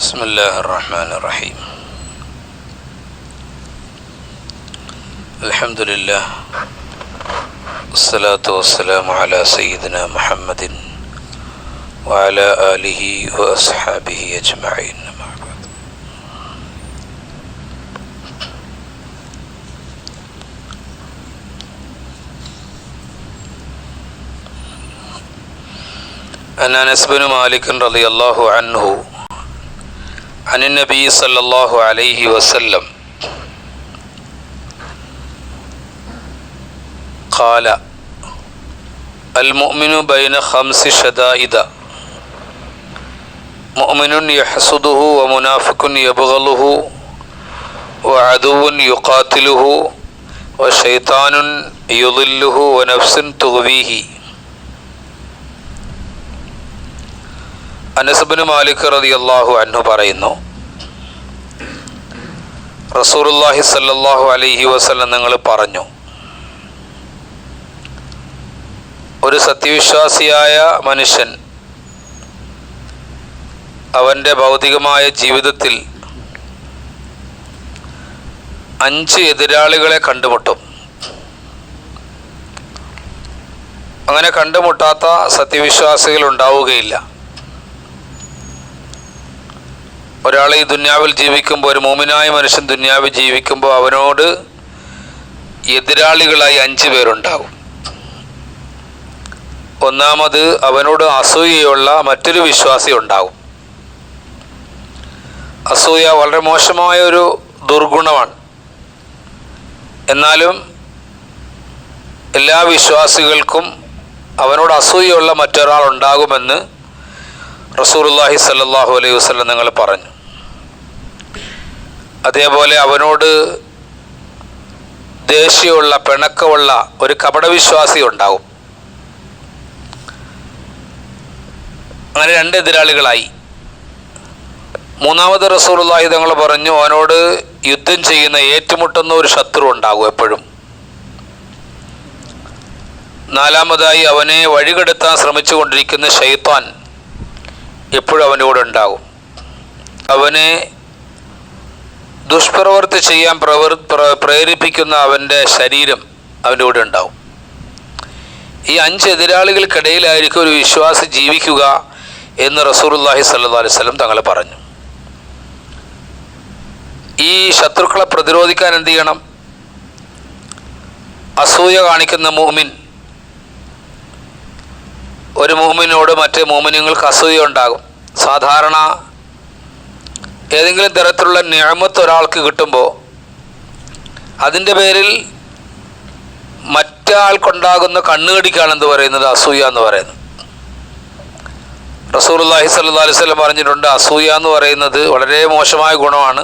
بسم الله الرحمن الرحيم الحمد لله والصلاة والسلام على سيدنا محمد وعلى آله وأصحابه أجمعين. عن أنس بن مالك رضي الله عنه عن النبي صلى الله عليه وسلم. قال المؤمن بين خمس شدائد. مؤمن يحسده ومنافق يبغضه وعدو يقاتله وشيطان يضله ونفس تغويه. അനസബിന് മാലിക് റതി അള്ളാഹു അന്നു പറയുന്നു റസൂറുല്ലാഹി സല്ലാഹു അലൈഹി വസ്ലം നിങ്ങൾ പറഞ്ഞു ഒരു സത്യവിശ്വാസിയായ മനുഷ്യൻ അവന്റെ ഭൗതികമായ ജീവിതത്തിൽ അഞ്ച് എതിരാളികളെ കണ്ടുമുട്ടും. അങ്ങനെ കണ്ടുമുട്ടാത്ത സത്യവിശ്വാസികൾ ഉണ്ടാവുകയില്ല. ഒരാൾ ഈ ദുന്യാവിൽ ജീവിക്കുമ്പോൾ ഒരു മോമിനായ മനുഷ്യൻ ദുന്യാവിൽ ജീവിക്കുമ്പോൾ അവനോട് എതിരാളികളായി അഞ്ച് പേരുണ്ടാവും. ഒന്നാമത് അവനോട് അസൂയയുള്ള മറ്റൊരു വിശ്വാസി ഉണ്ടാവും. അസൂയ വളരെ മോശമായ ഒരു ദുർഗുണമാണ്. എന്നാലും എല്ലാ വിശ്വാസികൾക്കും അവനോട് അസൂയുള്ള മറ്റൊരാൾ ഉണ്ടാകുമെന്ന് റസൂലുല്ലാഹി സല്ലാഹു അലൈഹി വസ്ലം നിങ്ങൾ പറഞ്ഞു. അതേപോലെ അവനോട് ദേഷ്യമുള്ള പിണക്കമുള്ള ഒരു കപടവിശ്വാസി ഉണ്ടാവും. അങ്ങനെ രണ്ട് എതിരാളികളായി. മൂന്നാമത് റസൂലുള്ളാഹി തങ്ങൾ പറഞ്ഞു അവനോട് യുദ്ധം ചെയ്യുന്ന ഏറ്റുമുട്ടുന്ന ഒരു ശത്രു ഉണ്ടാകും എപ്പോഴും. നാലാമതായി അവനെ വഴികെടുത്താൻ ശ്രമിച്ചുകൊണ്ടിരിക്കുന്ന ഷെയ്ത്താൻ എപ്പോഴും അവന്റെ ഉണ്ടാകും അവനെ ദുഷ്പ്രവർത്തി ചെയ്യാൻ പ്രവർ പ്രേരിപ്പിക്കുന്ന അവന്റെ ശരീരം അവന്റെ കൂടെ ഉണ്ടാവും. ഈ അഞ്ച് എതിരാളികൾക്കിടയിലായിരിക്കും ഒരു വിശ്വാസി ജീവിക്കുക എന്ന് റസൂർല്ലാഹി സല്ലാ അലൈഹി സ്വലം തങ്ങളെ പറഞ്ഞു. ഈ ശത്രുക്കളെ പ്രതിരോധിക്കാൻ എന്ത് ചെയ്യണം? അസൂയ കാണിക്കുന്ന മൂമിൻ ഒരു മൂമിനോട് മറ്റേ മൂമിനുങ്ങൾക്ക് അസൂയ ഉണ്ടാകും സാധാരണ ഏതെങ്കിലും തരത്തിലുള്ള നിയമത്ത് ഒരാൾക്ക് കിട്ടുമ്പോൾ അതിന്റെ പേരിൽ മറ്റാൾക്കുണ്ടാകുന്ന കണ്ണുകടിക്കാണ് എന്ത് പറയുന്നത്? അസൂയ എന്ന് പറയുന്നത്. റസൂർല്ലാഹി സല്ലാ അലൈഹി സ്വലം പറഞ്ഞിട്ടുണ്ട് അസൂയ എന്ന് പറയുന്നത് വളരെ മോശമായ ഗുണമാണ്.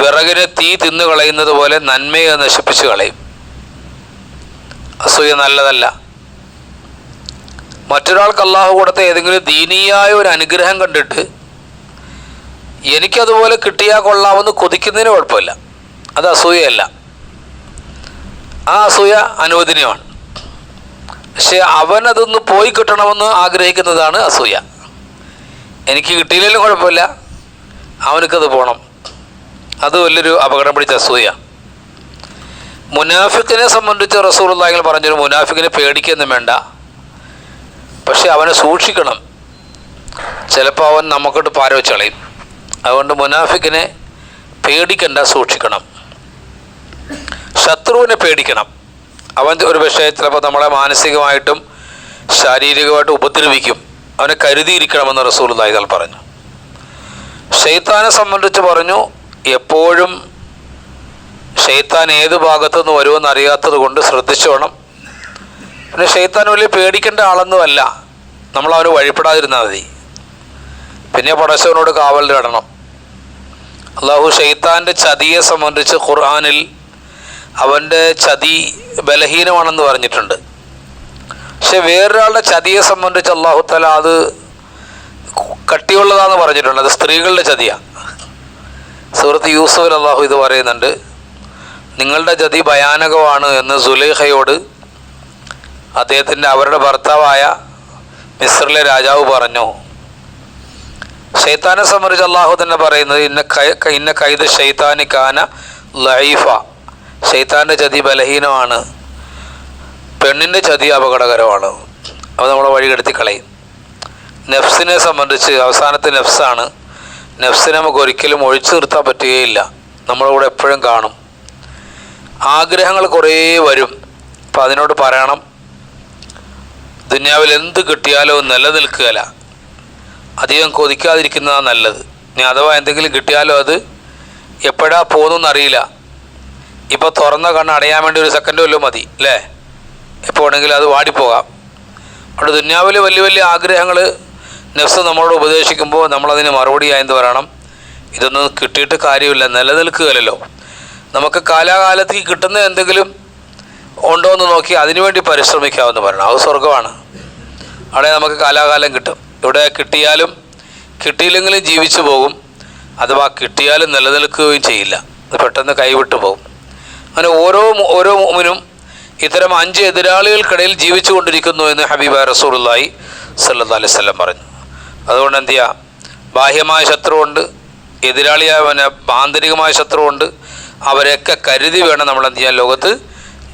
വിറകിനെ തീ തിന്നു കളയുന്നത് പോലെ നന്മയെ നശിപ്പിച്ച് കളയും. അസൂയ നല്ലതല്ല. മറ്റൊരാൾക്ക് അള്ളാഹു കൊടുത്ത ഏതെങ്കിലും ദീനീയായ ഒരു അനുഗ്രഹം കണ്ടിട്ട് എനിക്കതുപോലെ കിട്ടിയാൽ കൊള്ളാമെന്ന് കൊതിക്കുന്നതിന് കുഴപ്പമില്ല. അത് അസൂയയല്ല. ആ അസൂയ അനുവദനീയമാണ്. പക്ഷെ അവനതൊന്ന് പോയി കിട്ടണമെന്ന് ആഗ്രഹിക്കുന്നതാണ് അസൂയ. എനിക്ക് കിട്ടിയില്ലെങ്കിലും കുഴപ്പമില്ല. അവനക്കത് പോകണം അത് വലിയൊരു അപകടം പിടിച്ച അസൂയ. മുനാഫിക്കിനെ സംബന്ധിച്ച് റസൂറുള്ളാഹികൾ പറഞ്ഞൊരു മുനാഫിക്കിനെ പേടിക്കൊന്നും വേണ്ട. പക്ഷെ അവനെ സൂക്ഷിക്കണം. ചിലപ്പോൾ അവൻ നമുക്കോട്ട് പാരവച്ചളയും. അതുകൊണ്ട് മുനാഫിക്കിനെ പേടിക്കണ്ട സൂക്ഷിക്കണം. ശത്രുവിനെ പേടിക്കണം. അവൻ ഒരു പക്ഷേ ചിലപ്പോൾ നമ്മളെ മാനസികമായിട്ടും ശാരീരികമായിട്ടും ഉപദ്രവിക്കും. അവനെ കരുതിയിരിക്കണമെന്ന് റസൂൽ നായികൾ പറഞ്ഞു. ഷെയ്ത്താനെ സംബന്ധിച്ച് പറഞ്ഞു എപ്പോഴും ഷെയ്ത്താൻ ഏത് ഭാഗത്തു നിന്ന് വരുമെന്ന് അറിയാത്തത് കൊണ്ട് ശ്രദ്ധിച്ചു വേണം പിന്നെ ഷെയ്ത്താൻ വലിയ പേടിക്കേണ്ട ആളൊന്നുമല്ല. നമ്മൾ അവന് വഴിപ്പെടാതിരുന്നാൽ മതി. പിന്നെ പടശവനോട് കാവൽ നേടണം. അള്ളാഹു ഷെയ്ത്താന്റെ ചതിയെ സംബന്ധിച്ച് ഖുർആാനിൽ അവന്റെ ചതി ബലഹീനമാണെന്ന് പറഞ്ഞിട്ടുണ്ട്. പക്ഷെ വേറൊരാളുടെ ചതിയെ സംബന്ധിച്ച് അള്ളാഹു തല അത് കട്ടിയുള്ളതാന്ന് പറഞ്ഞിട്ടുണ്ട്. അത് സ്ത്രീകളുടെ ചതിയാണ് സുഹൃത്ത് യൂസുഫിൽ അള്ളാഹു ഇത് പറയുന്നുണ്ട്. നിങ്ങളുടെ ചതി ഭയാനകമാണ് എന്ന് സുലേഖയോട് അദ്ദേഹത്തിന്റെ അവരുടെ ഭർത്താവായ മിസ്രിലെ രാജാവ് പറഞ്ഞു ഷെയ്ത്താനെ സംബന്ധിച്ച് അള്ളാഹു തന്നെ പറയുന്നത് ഇന്ന കൈ ഇന്ന കൈത് ഷെയ്ത്താനി കാന ലൈഫ ഷെയ്ത്താന്റെ ചതി ബലഹീനമാണ്. പെണ്ണിന്റെ ചതി അപകടകരമാണ്. അത് നമ്മളെ വഴികെടുത്തി കളയും. നെഫ്സിനെ സംബന്ധിച്ച് അവസാനത്തെ നെഫ്സാണ്. നെഫ്സിനെ നമുക്ക് ഒരിക്കലും ഒഴിച്ചു നിർത്താൻ പറ്റുകയില്ല. നമ്മുടെ കൂടെ എപ്പോഴും കാണും. ആഗ്രഹങ്ങൾ കുറേ വരും. അപ്പം അതിനോട് പറയണം. ദുന്യാവിൽ എന്ത് കിട്ടിയാലോ നിലനിൽക്കുകയല്ല. അധികം കൊതിക്കാതിരിക്കുന്നതാണ് നല്ലത്. ഇനി അഥവാ എന്തെങ്കിലും കിട്ടിയാലോ അത് എപ്പോഴാ പോകുന്നറിയില്ല ഇപ്പോൾ തുറന്ന കണ്ണ് അടയാൻ വേണ്ടി ഒരു സെക്കൻഡ് വല്ലതും മതി അല്ലേ? എപ്പോൾ വേണമെങ്കിലും അത് വാടിപ്പോകാം. അവിടെ ദുന്യാവിൽ വലിയ വലിയ ആഗ്രഹങ്ങൾ നെഫ്സ് നമ്മളോട് ഉപദേശിക്കുമ്പോൾ നമ്മളതിന് മറുപടി ആയെന്ന് പറയണം. ഇതൊന്നും കിട്ടിയിട്ട് കാര്യമില്ല നിലനിൽക്കുകയല്ലോ നമുക്ക് കാലാകാലത്തേക്ക് കിട്ടുന്ന എന്തെങ്കിലും ഉണ്ടോ എന്ന് നോക്കി അതിനുവേണ്ടി പരിശ്രമിക്കാമെന്ന് പറയണം അത് സ്വർഗമാണ് അവിടെ നമുക്ക് കാലാകാലം കിട്ടും. ഇവിടെ കിട്ടിയാലും കിട്ടിയില്ലെങ്കിലും ജീവിച്ചു പോകും. അഥവാ കിട്ടിയാലും നിലനിൽക്കുകയും ചെയ്യില്ല. അത് പെട്ടെന്ന് കൈവിട്ടു പോകും. അങ്ങനെ ഓരോ ഓരോ മുമിനും ഇത്തരം അഞ്ച് എതിരാളികൾക്കിടയിൽ ജീവിച്ചു കൊണ്ടിരിക്കുന്നു എന്ന് ഹബീബ റസൂലുള്ളാഹി സല്ലാ അലൈഹി വസല്ലം പറഞ്ഞു. അതുകൊണ്ട് എന്ത് ചെയ്യുക ബാഹ്യമായ ശത്രുവുണ്ട് എതിരാളിയായ ആന്തരികമായ ശത്രുവുണ്ട്. അവരെയൊക്കെ കരുതി വേണം നമ്മൾ എന്ത് ചെയ്യാൻ ലോകത്ത്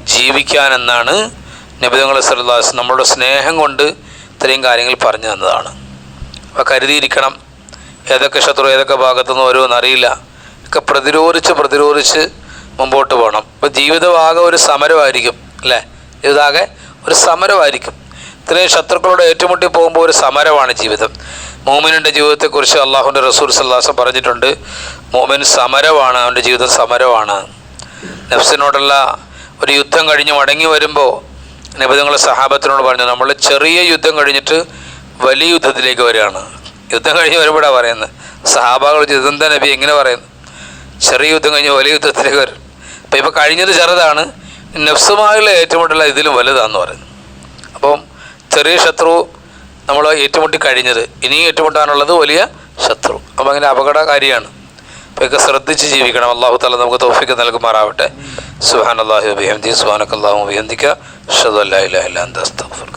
ജീവിക്കാനെന്നാണ് നബിതങ്ങൾ സല്ലാസ് നമ്മളുടെ സ്നേഹം കൊണ്ട് ഇത്രയും കാര്യങ്ങൾ പറഞ്ഞു തന്നതാണ്. അപ്പോൾ കരുതിയിരിക്കണം ഏതൊക്കെ ശത്രു ഏതൊക്കെ ഭാഗത്തുനിന്ന് ഓരോന്ന് അറിയില്ല. ഒക്കെ പ്രതിരോധിച്ച് പ്രതിരോധിച്ച് മുമ്പോട്ട് പോകണം. ഇപ്പോൾ ജീവിതമാകെ ഒരു സമരമായിരിക്കും അല്ലേ? ജീവിതമാകെ ഒരു സമരമായിരിക്കും. ഇത്രയും ശത്രുക്കളോട് ഏറ്റുമുട്ടി പോകുമ്പോൾ ഒരു സമരമാണ് ജീവിതം. മോമിനിന്റെ ജീവിതത്തെക്കുറിച്ച് അള്ളാഹുന്റെ റസൂൽ സല്ലാസം പറഞ്ഞിട്ടുണ്ട് മോമിൻ സമരമാണ് അവന്റെ ജീവിതം സമരമാണ്. നഫ്സിനോടുള്ള ഒരു യുദ്ധം കഴിഞ്ഞ് മടങ്ങി വരുമ്പോൾ നിങ്ങൾ സഹാബത്തിനോട് പറഞ്ഞു നമ്മൾ ചെറിയ യുദ്ധം കഴിഞ്ഞിട്ട് വലിയ യുദ്ധത്തിലേക്ക് വരികയാണ്. യുദ്ധം കഴിഞ്ഞ് വരുമ്പോഴാണ് പറയുന്നത്. സഹാബാകൾ യുദ്ധം നബി എങ്ങനെ പറയുന്നു? ചെറിയ യുദ്ധം കഴിഞ്ഞ് വലിയ യുദ്ധത്തിലേക്ക് വരും. അപ്പോൾ ഇപ്പോൾ കഴിഞ്ഞത് ചെറുതാണ്. നഫ്സുമായുള്ള ഏറ്റുമുട്ടല ഇതിലും വലുതാണെന്ന് പറയുന്നു. അപ്പം ചെറിയ ശത്രു നമ്മൾ ഏറ്റുമുട്ടി കഴിഞ്ഞത് ഇനി ഏറ്റുമുട്ടാനുള്ളത് വലിയ ശത്രു. അപ്പം അങ്ങനെ അപകടകാരിയാണ്. അപ്പോൾ ഒക്കെ ശ്രദ്ധിച്ച് ജീവിക്കണം. അള്ളാഹു തല നമുക്ക് തോഫിക്ക് നൽകുമാറാവട്ടെ. സുഹാൻ അള്ളാഹു ബിഹംദി സുഹാനക്ക് അള്ളാഹു ബിഹന്ദിക്ക ഷദ് അല്ലാ ഇലാ ഇല്ലാ അന്ത അസ്തഗ്ഫിറുക